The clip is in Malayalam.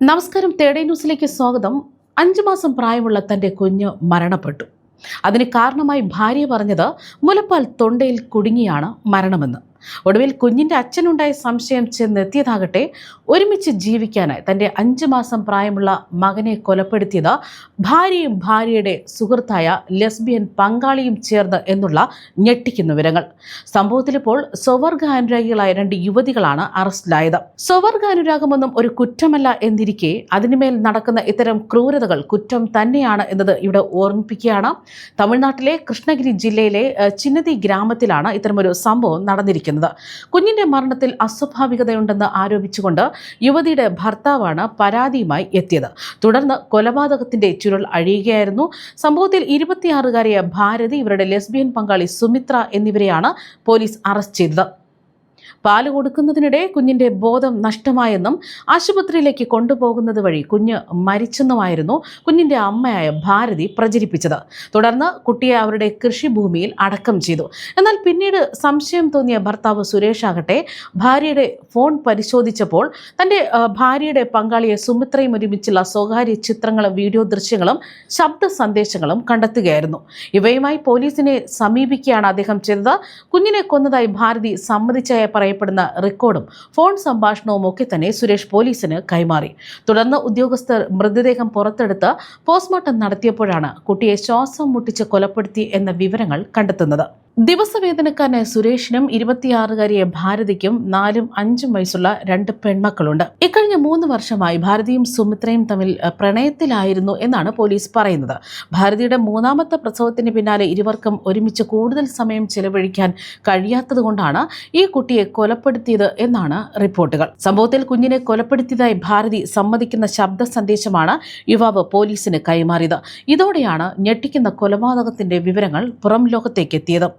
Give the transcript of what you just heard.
നമസ്കാരം തേടേ ന്യൂസിലേക്ക് സ്വാഗതം. അഞ്ചു മാസം പ്രായമുള്ള തന്റെ കുഞ്ഞ് മരണപ്പെട്ടു. അതിന് കാരണമായി ഭാര്യ പറഞ്ഞത് മുലപ്പാൽ തൊണ്ടയിൽ കുടുങ്ങിയാണ് മരണമെന്ന്. ഒടുവിൽ കുഞ്ഞിന്റെ അച്ഛനുണ്ടായ സംശയം ചെന്നെത്തിയതാകട്ടെ ഒരുമിച്ച് ജീവിക്കാനായി തന്റെ അഞ്ച് മാസം പ്രായമുള്ള മകനെ കൊലപ്പെടുത്തിയത് ഭാര്യയും ഭാര്യയുടെ സുഹൃത്തായ ലെസ്ബിയൻ പങ്കാളിയും ചേർന്ന് എന്നുള്ള ഞെട്ടിക്കുന്ന വിവരങ്ങൾ. സംഭവത്തിലിപ്പോൾ സ്വവർഗ അനുരാഗികളായ രണ്ട് യുവതികളാണ് അറസ്റ്റിലായത്. സ്വവർഗ അനുരാഗമൊന്നും ഒരു കുറ്റമല്ല എന്നിരിക്കെ അതിനുമേൽ നടക്കുന്ന ഇത്തരം ക്രൂരതകൾ കുറ്റം തന്നെയാണ് എന്നത് ഇവിടെ ഓർമ്മിപ്പിക്കുകയാണ്. തമിഴ്നാട്ടിലെ കൃഷ്ണഗിരി ജില്ലയിലെ ചിന്നതി ഗ്രാമത്തിലാണ് ഇത്തരമൊരു സംഭവം നടന്നിരിക്കുന്നത്. കുഞ്ഞിന്റെ മരണത്തിൽ അസ്വാഭാവികതയുണ്ടെന്ന് ആരോപിച്ചുകൊണ്ട് യുവതിയുടെ ഭർത്താവാണ് പരാതിയുമായി എത്തിയത്. തുടർന്ന് കൊലപാതകത്തിന്റെ ചുരുൾ അഴിയുകയായിരുന്നു. സംഭവത്തിൽ ഇരുപത്തിയാറുകാരിയ ഭാരതി ഇവരുടെ ലെസ്ബിയൻ പങ്കാളി സുമിത്ര എന്നിവരെയാണ് പോലീസ് അറസ്റ്റ് ചെയ്തത്. പാൽ കൊടുക്കുന്നതിനിടെ കുഞ്ഞിന്റെ ബോധം നഷ്ടമായെന്നും ആശുപത്രിയിലേക്ക് കൊണ്ടുപോകുന്നത് വഴി കുഞ്ഞ് മരിച്ചെന്നുമായിരുന്നു കുഞ്ഞിന്റെ അമ്മയായ ഭാരതി പ്രചരിപ്പിച്ചത്. തുടർന്ന് കുട്ടിയെ അവരുടെ കൃഷിഭൂമിയിൽ അടക്കം ചെയ്തു. എന്നാൽ പിന്നീട് സംശയം തോന്നിയ ഭർത്താവ് സുരേഷ് ആകട്ടെ ഭാര്യയുടെ ഫോൺ പരിശോധിച്ചപ്പോൾ തന്റെ ഭാര്യയുടെ പങ്കാളിയെ സുമിത്രയും ഒരുമിച്ചുള്ള സ്വകാര്യ ചിത്രങ്ങളും വീഡിയോ ദൃശ്യങ്ങളും ശബ്ദ സന്ദേശങ്ങളും കണ്ടെത്തുകയായിരുന്നു. ഇവയുമായി പോലീസിനെ സമീപിക്കുകയാണ് അദ്ദേഹം ചെയ്തത്. കുഞ്ഞിനെ കൊന്നതായി ഭാരതി സമ്മതിച്ചായി പറയപ്പെടുന്ന റെക്കോർഡും ഫോൺ സംഭാഷണവും ഒക്കെ തന്നെ സുരേഷ് പോലീസിന് കൈമാറി. തുടർന്ന് ഉദ്യോഗസ്ഥർ മൃതദേഹം പുറത്തെടുത്ത് പോസ്റ്റ്മോർട്ടം നടത്തിയപ്പോഴാണ് കുട്ടിയെ ശ്വാസം മുട്ടിച്ച് കൊലപ്പെടുത്തി എന്ന വിവരങ്ങൾ കണ്ടെത്തുന്നത്. ദിവസവേതനക്കാരനായ സുരേഷിനും ഇരുപത്തിയാറുകാരിയെ ഭാരതിക്കും നാലും അഞ്ചും വയസ്സുള്ള രണ്ട് പെൺമക്കളുണ്ട്. ഇക്കഴിഞ്ഞ മൂന്ന് വർഷമായി ഭാരതിയും സുമിത്രയും തമ്മിൽ പ്രണയത്തിലായിരുന്നു എന്നാണ് പോലീസ് പറയുന്നത്. ഭാരതിയുടെ മൂന്നാമത്തെ പ്രസവത്തിന് പിന്നാലെ ഇരുവർക്കും ഒരുമിച്ച് കൂടുതൽ സമയം ചെലവഴിക്കാൻ കഴിയാത്തതുകൊണ്ടാണ് ഈ കുട്ടിയെ കൊലപ്പെടുത്തിയത് എന്നാണ് റിപ്പോർട്ടുകൾ. സംഭവത്തിൽ കുഞ്ഞിനെ കൊലപ്പെടുത്തിയതായി ഭാരതി സമ്മതിക്കുന്ന ശബ്ദ സന്ദേശമാണ് യുവാവ് പോലീസിന് കൈമാറിയത്. ഇതോടെയാണ് ഞെട്ടിക്കുന്ന കൊലപാതകത്തിന്റെ വിവരങ്ങൾ പുറം ലോകത്തേക്ക് എത്തിയത്